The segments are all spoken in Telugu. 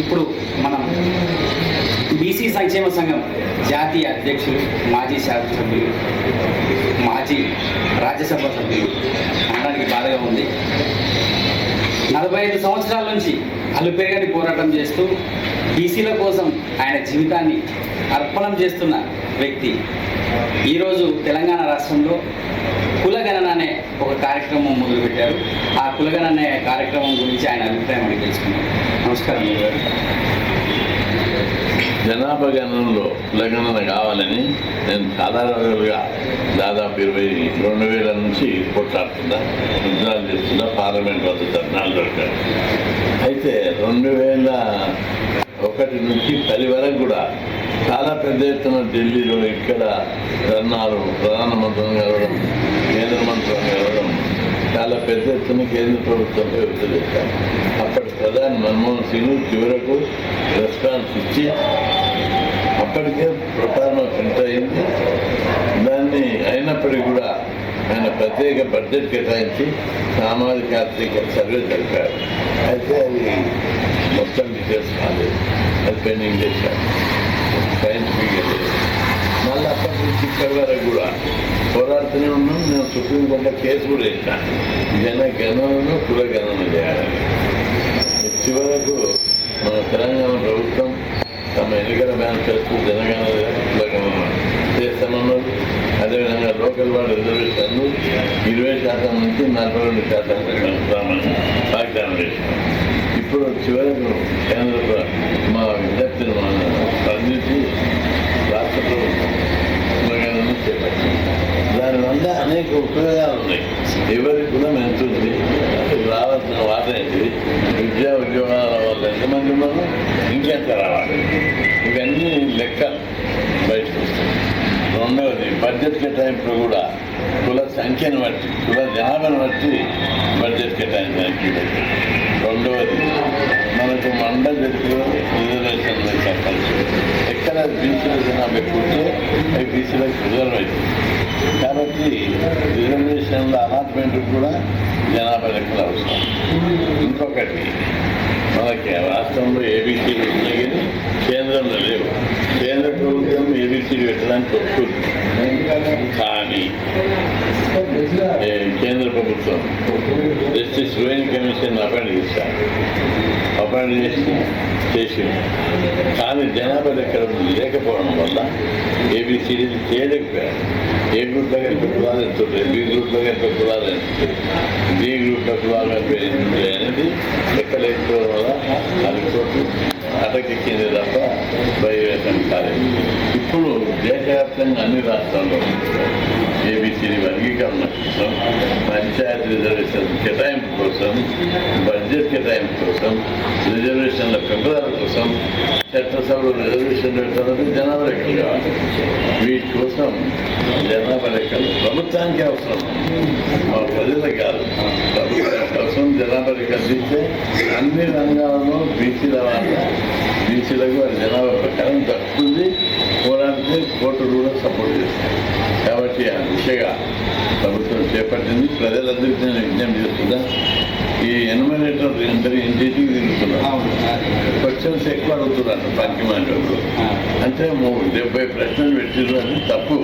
ఇప్పుడు మనం బీసీ సంక్షేమ సంఘం జాతీయ అధ్యక్షులు మాజీ శాసనసభ్యులు మాజీ రాజ్యసభ సభ్యులు అనడానికి బాధగా ఉంది. నలభై ఐదు సంవత్సరాల నుంచి అలుపెరగని పోరాటం చేస్తూ బీసీల కోసం ఆయన జీవితాన్ని అర్పణం చేస్తున్న వ్యక్తి. ఈరోజు తెలంగాణ రాష్ట్రంలో కులగణన అనే ఒక కార్యక్రమం మొదలుపెట్టారు. ఆ కులగన్ అనే కార్యక్రమం గురించి ఆయన అభిప్రాయం అడిగి తెలుసుకున్నాం నమస్కారం జనాభా గణనలో కులగణన కావాలని నేను సాధారణంగా దాదాపు ఇరవై రెండు వేల నుంచి కొట్లాడుతున్నా యుద్ధాలు చేస్తున్నా. పార్లమెంట్ వద్ద ధర్నాలు దొరికారు అయితే రెండు వేల ఒకటి నుంచి పది వరకు కూడా చాలా పెద్ద ఎత్తున ఢిల్లీలో ఇక్కడ ధర్నాలు ప్రధానమంత్రిని కలవడం కేంద్ర మంత్రం ఇవ్వడం చాలా పెద్ద ఎత్తున కేంద్ర ప్రభుత్వంపై ఒత్తిడి తెచ్చారు అప్పటి ప్రధాని మన్మోహన్ సింగ్ చివరకు రెస్పాన్స్ ఇచ్చి అప్పటికే ప్రకారం ప్రింట్ అయింది. దాన్ని అయినప్పటికీ కూడా ఆయన ప్రత్యేక బడ్జెట్ కేటాయించి సామాజిక ఆర్థిక సర్వే జరిపారు. అయితే అది మొత్తం డీటెయిల్స్ కాలేదు అది పెండింగ్ చేశారు. సైంటిఫిక్ మళ్ళీ అప్పటి నుంచి ఇక్కడి వరకు కూడా పోరాడుతూనే ఉన్నాం. నేను సుప్రీంకోర్టులో కేసు కూడా వేసాను జన గణనను కుల గణన చేయాలి. చివరకు మన తెలంగాణ ప్రభుత్వం తమ ఎన్నికల మేనిఫెస్టో జనగణన కులగణన చేస్తామన్నారు. అదేవిధంగా లోకల్ వార్డ్ రిజర్వేషన్లు ఇరవై శాతం నుంచి నలభై రెండు శాతం పెంచుతామని వాగ్దానం చేసినాం ఇప్పుడు చివరకు కేంద్ర ప్ర- మా విద్యార్థులు మన స్పందించి రాష్ట్ర ప్రభుత్వం కులగణన చేపట్టింది దానివల్ల అనేక ఉపయోగాలు ఉన్నాయి ఎవరి గుణం ఎంత ఉంది? రావాల్సిన వాట ఏంటి? విద్యా ఉద్యోగాల వల్ల ఎంతమంది ఉన్నాము ఇంకెంత రావాలి? ఇవన్నీ లెక్క బయటకు వస్తాయి రెండవది బడ్జెట్ కేటాయింపులు కూడా కుల సంఖ్యను బట్టి కుల జనాభాను బట్టి బడ్జెట్ కేటాయించడానికి రెండవది మనకు మండ జట్టులో రిజర్వేషన్ చెప్పాలి ఎక్కడ బీసీల జనాభా ఎక్కువ ఉంటే బీసీలకు రిజర్వ్ అవుతుంది రిజర్వేషన్ల అలాట్మెంట్ కూడా జనాభా లెక్కలు అవసరం. ఇంకొకటి మనకి రాష్ట్రంలో ఏబీసీలు ఉన్నాయి కానీ కేంద్రంలో లేవు. కేంద్ర ప్రభుత్వం ఏబీసీలు పెట్టడానికి ఒప్పుకుంది కానీ కేంద్ర ప్రభుత్వం జస్టిస్ రోహిణి కమిషన్ అపాయింట్ చేశారు. అపాయింట్ చేసి చేసింది. కానీ జనాభా లెక్కలు లేకపోవడం వల్ల ఏబీసీడీలు చేయలేకపోయారు ఏ గ్రూప్ దగ్గర కులాలు ఎంత ఉంటాయి బి గ్రూప్ దగ్గర కులాలు ఎంత ఉంటాయి బి గ్రూప్ కులాలు ఎంత ఉంటాయి అనేది లెక్క లేకపోవడం వల్ల అది కోర్టు అటకెక్కింది తప్ప బయటం కాలేదు ఇప్పుడు దేశవ్యాప్తంగా అన్ని రాష్ట్రాల్లో ఏబిసిడి వర్గీకరణ కోసం పంచాయత్ రిజర్వేషన్ కేటాయింపు కోసం బడ్జెట్ కోసం రిజర్వేషన్ల పెంపుదల కోసం చట్టసభలో రిజర్వేషన్ పెట్టాలని జనాభా లెక్కలు కావాలి వీటి కోసం జనాభా లెక్కలు ప్రభుత్వానికి అవసరం. మా ప్రజలకు కాదు. ప్రభుత్వం కోసం జనాభా లెక్కలు తీస్తే అన్ని రంగాలలో బీసీల వాళ్ళ బీసీలకు వారి జనాభా ప్రకారం దక్కుతుంది. పోరాడితే కోర్టులు కూడా సపోర్ట్ చేస్తాయి. కాబట్టి ఆ దిశగా ప్రభుత్వం చేపట్టింది. ప్రజలందరికీ నేను విజ్ఞప్తి చేస్తున్నా. of representative in క్వశ్చన్స్ ఎక్కువ అడుగుతున్నారు పనికి మాటలు అంటే డెబ్బై ప్రశ్నలు పెట్టిర్రు అని తప్పు.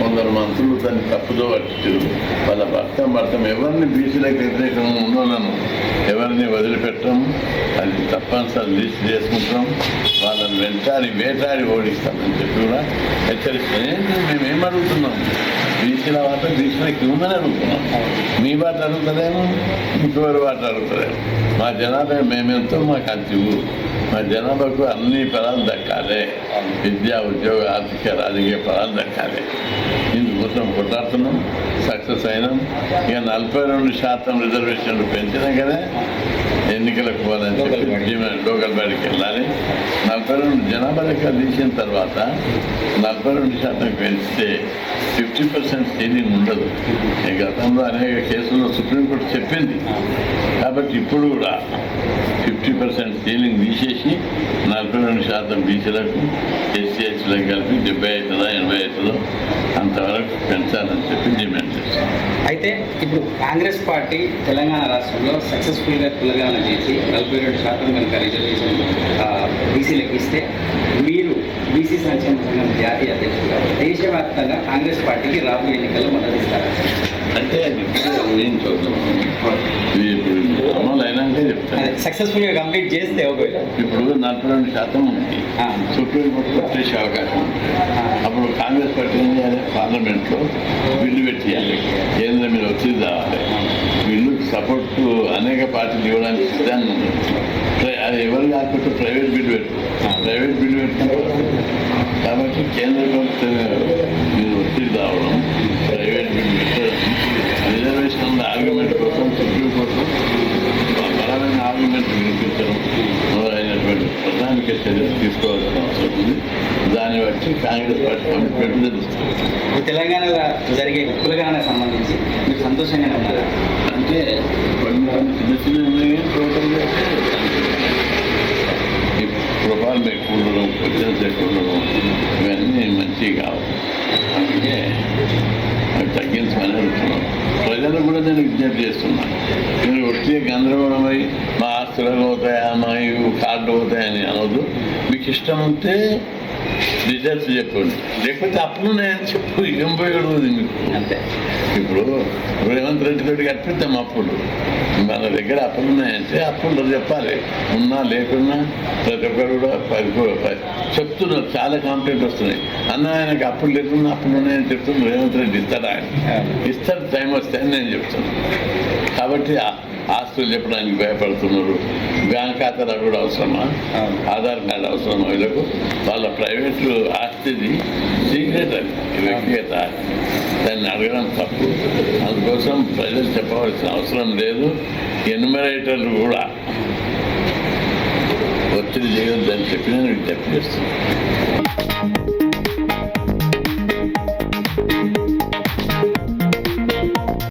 కొందరు మంత్రులు దాన్ని తప్పుదో పట్టించారు వాళ్ళ భర్త భర్తం ఎవరిని బీసీలకు వ్యతిరేకంగా ఉన్నోళ్ళను ఎవరిని వదిలిపెట్టం? అది తప్పనిసరి లిస్ట్ చేసుకుంటాం. వాళ్ళని వెంటాడి వేటాడి ఓడిస్తామని చెప్పి కూడా హెచ్చరిస్తున్నాం మేము ఏం అడుగుతున్నాం? బీసీల వాట బీసీలకు ఇవ్వమని అడుగుతున్నాం. మీ వాట అడుగుతలేము? ఇంకెవరి వాట అడుగుతలేము మా జనాభా మేమెంతో మాకు అంత మా జనాభాకు అన్ని ఫలాలు దక్కాలి. విద్యా ఉద్యోగ ఆర్థిక రాజకీయ ఫలాలు దక్కాలి. ఇందుకోసం కొట్లాడుతున్నాం సక్సెస్ అయినాం. ఇక నలభై రెండు శాతం రిజర్వేషన్లు పెంచినా కదా ఎన్నికలకు పోవాలని చెప్పి లోకల్ బయటకు వెళ్ళాలి. నలభై రెండు జనాభా లెక్క తీసిన తర్వాత నలభై రెండు శాతం పెంచితే ఫిఫ్టీ పర్సెంట్ సీలింగ్ ఉండదు. ఈ గతంలో అనేక కేసుల్లో సుప్రీంకోర్టు చెప్పింది. కాబట్టి ఇప్పుడు కూడా ఫిఫ్టీ పర్సెంట్ సీలింగ్ తీసేసి నలభై రెండు శాతం బీసీలకు ఎస్సీహెచ్లకు కలిపి డెబ్బై అవుతుందో ఎనభై అవుతుందో అంతవరకు పెంచాలని చెప్పి అయితే ఇప్పుడు కాంగ్రెస్ పార్టీ తెలంగాణ రాష్ట్రంలో సక్సెస్ఫుల్గా కులగణన చేసి నలభై రెండు శాతం కనుక రిజర్వేషన్ బీసీలకు ఇస్తే మీరు బీసీ సంక్షేమ సంఘం జాతీయ అధ్యక్షులుగా దేశవ్యాప్తంగా కాంగ్రెస్ పార్టీకి రాబోయే ఎన్నికల్లో మద్దతు ఇస్తారు. అంటే సక్సెస్ఫుల్గా కంప్లీట్ చేస్తే ఒకవేళ. ఇప్పుడు నలభై రెండు శాతం ఉంది. సుప్రీంకోర్టు కొట్టేసే అవకాశం అప్పుడు కాంగ్రెస్ పార్టీ పార్లమెంట్లో బిల్లు పెట్టేయాలి. కేంద్రం మీద వచ్చి రావాలి బిల్లు సపోర్ట్ అనేక పార్టీలు ఇవ్వడానికి సిద్ధంగా ఉంది. అది ఎవరు కాకపోతే ప్రైవేట్ బిల్లు పెట్టు. ప్రైవేట్ బిల్లు పెట్టినప్పుడు కాబట్టి కేంద్ర ప్రభుత్వం మీరు ఒత్తిడి రావడం ప్రైవేట్ బిల్లు పెట్టడం రిజర్వేషన్ ఆర్గ్యుమెంట్ కోసం సుప్రీంకోర్టు బలమైన ఆర్గ్యుమెంట్ వినిపించడం మొదలైనటువంటి ప్రధానిక చర్యలు తీసుకోవాల్సిన అవసరం ఉంది. దాన్ని బట్టి కాంగ్రెస్ పార్టీ కమిట్మెంట్ తెలుస్తుంది తెలంగాణలో జరిగే కులగణన సంబంధించి మీరు సంతోషంగానే ఉన్నారా? అంటే కొన్ని కొన్ని చిన్న చిన్న ఉన్నాయి టోటల్గా ప్రొఫైల్ ఎక్కువ ఉండడం క్వశ్చన్స్ ఎక్కువ ఉండడం ఇవన్నీ మంచివి కావు. అందుకే అవి తగ్గించమని అడుగుతున్నాం ప్రజలకు కూడా నేను విజ్ఞప్తి చేస్తున్నాను మీరు వచ్చే గందరగోళమై మా ఆస్తులు పోతాయా మా ఇవి కార్డు పోతాయని అనవద్దు మీకు ఇష్టం ఉంటే రిజల్ట్స్ చెప్పండి. లేకపోతే అప్పుడు నేను చెప్పు ఏం పోయాడు మీకు? అంతే. ఇప్పుడు రేవంత్ రెడ్డి తోటి కట్టిద్దాం అప్పులు. మన దగ్గర అప్పులు ఉన్నాయంటే అప్పులు చెప్పాలి. ఉన్నా లేకున్నా ప్రతి ఒక్కరు కూడా చెప్తున్నారు. చాలా కంప్లైంట్ వస్తున్నాయి. అన్న ఆయనకి అప్పులు లేకున్నా అప్పులు ఉన్నాయని చెప్తున్నారు రేవంత్ రెడ్డి. ఇస్తాడు ఆయన? ఇస్తాడు. టైం వస్తే అని నేను చెప్తున్నాను కాబట్టి ఆస్తులు చెప్పడానికి భయపడుతున్నారు. బ్యాంక్ ఖాతాలు కూడా అవసరమా. ఆధార్ కార్డు అవసరమా వీళ్ళకు? వాళ్ళ ప్రైవేట్ ఆస్తిది సీక్రెట్ అది వ్యక్తిగత ఆస్తి. దాన్ని అడగడం తప్పు. అందుకోసం ప్రజలు చెప్పవలసిన అవసరం లేదు. ఎన్యుమరేటర్లు కూడా ఒత్తిడి చేయొద్దని చెప్పి నేను విజ్ఞప్తి చేస్తున్నాను.